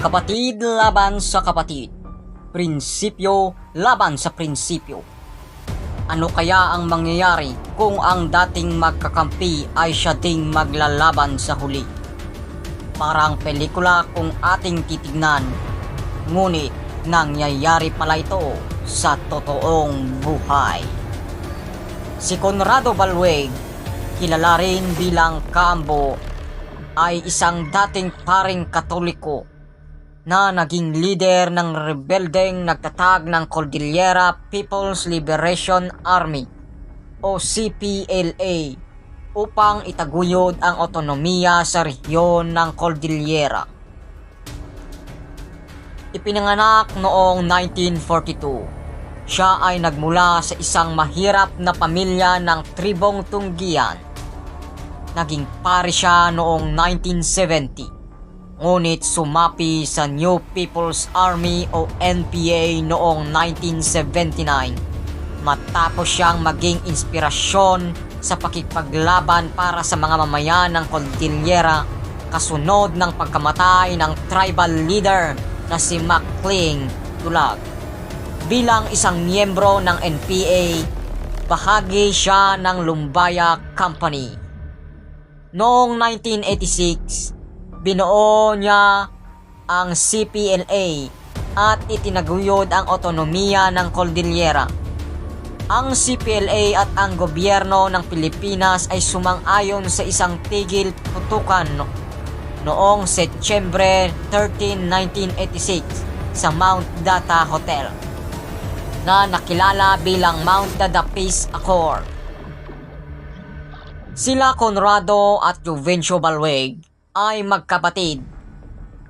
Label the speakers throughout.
Speaker 1: Kapatid laban sa kapatid. Prinsipyo laban sa prinsipyo. Ano kaya ang mangyayari kung ang dating magkakampi ay siya ding maglalaban sa huli? Parang pelikula kung ating titignan. Ngunit nangyayari pala ito sa totoong buhay. Si Conrado Balweg, kilala rin bilang Kambo, ay isang dating paring katoliko na naging leader ng rebeldeng nagtatag ng Cordillera People's Liberation Army o CPLA upang itaguyod ang otonomiya sa rehiyon ng Cordillera. Ipinanganak noong 1942. Siya ay nagmula sa isang mahirap na pamilya ng tribong Tunggian. Naging pari siya noong 1970 ngunit sumapi sa New People's Army o NPA noong 1979 matapos siyang maging inspirasyon sa pakikipaglaban para sa mga mamayan ng Cordillera kasunod ng pagkamatay ng tribal leader na si McLean Dulag. Bilang isang miyembro ng NPA, bahagi siya ng Lumbaya Company. Noong 1986, binuo niya ang CPLA at itinaguyod ang otonomiya ng Cordillera. Ang CPLA at ang gobyerno ng Pilipinas ay sumang-ayon sa isang tigil putukan no- noong Setyembre 13, 1986 sa Mount Data Hotel na nakilala bilang Mount Dada Peace Accord. Sila Conrado at Juvencio Balweg ay magkapatid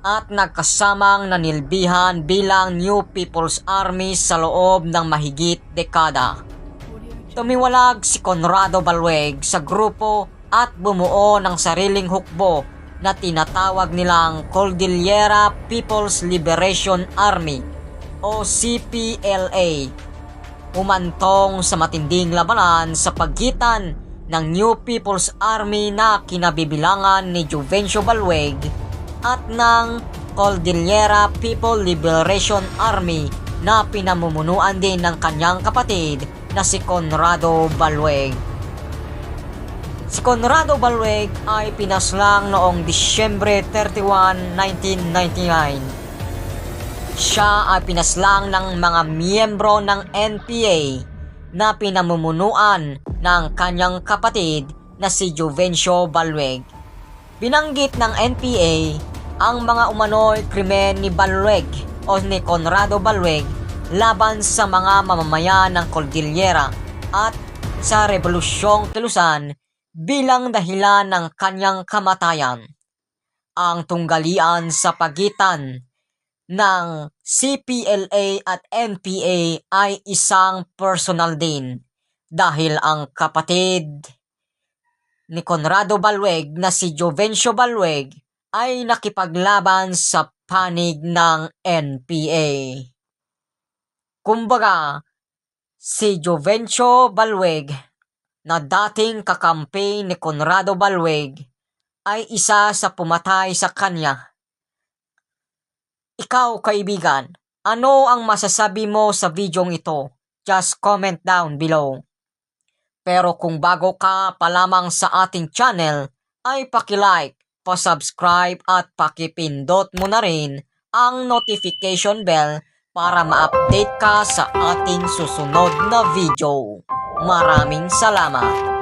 Speaker 1: at nagkasamang nanilbihan bilang New People's Army sa loob ng mahigit dekada. Tumiwalag si Conrado Balweg sa grupo at bumuo ng sariling hukbo na tinatawag nilang Cordillera People's Liberation Army o CPLA. Umantong sa matinding labanan sa pagitan ng New People's Army na kinabibilangan ni Juvencio Balweg at ng Cordillera People Liberation Army na pinamumunuan din ng kanyang kapatid na si Conrado Balweg. Si Conrado Balweg ay pinaslang noong Disyembre 31, 1999 siya ay pinaslang ng mga miyembro ng NPA na pinamumunuan ng kanyang kapatid na si Juvencio Balweg. Binanggit ng NPA ang mga umano'y krimen ni Balweg o ni Conrado Balweg laban sa mga mamamayan ng Cordillera at sa Revolusyong Telusan bilang dahilan ng kanyang kamatayan. Ang tunggalian sa pagitan ng CPLA at NPA ay isang personal din dahil ang kapatid ni Conrado Balweg na si Jovencio Balweg ay nakipaglaban sa panig ng NPA. Kumbaga, si Jovencio Balweg na dating kakampi ni Conrado Balweg ay isa sa pumatay sa kanya ikaw, kaibigan, ano ang masasabi mo sa videong ito? Just comment down below. Pero kung bago ka pa lamang sa ating channel, ay paki-like, pa-subscribe at paki-pindot mo na rin ang notification bell para ma-update ka sa ating susunod na video. Maraming salamat!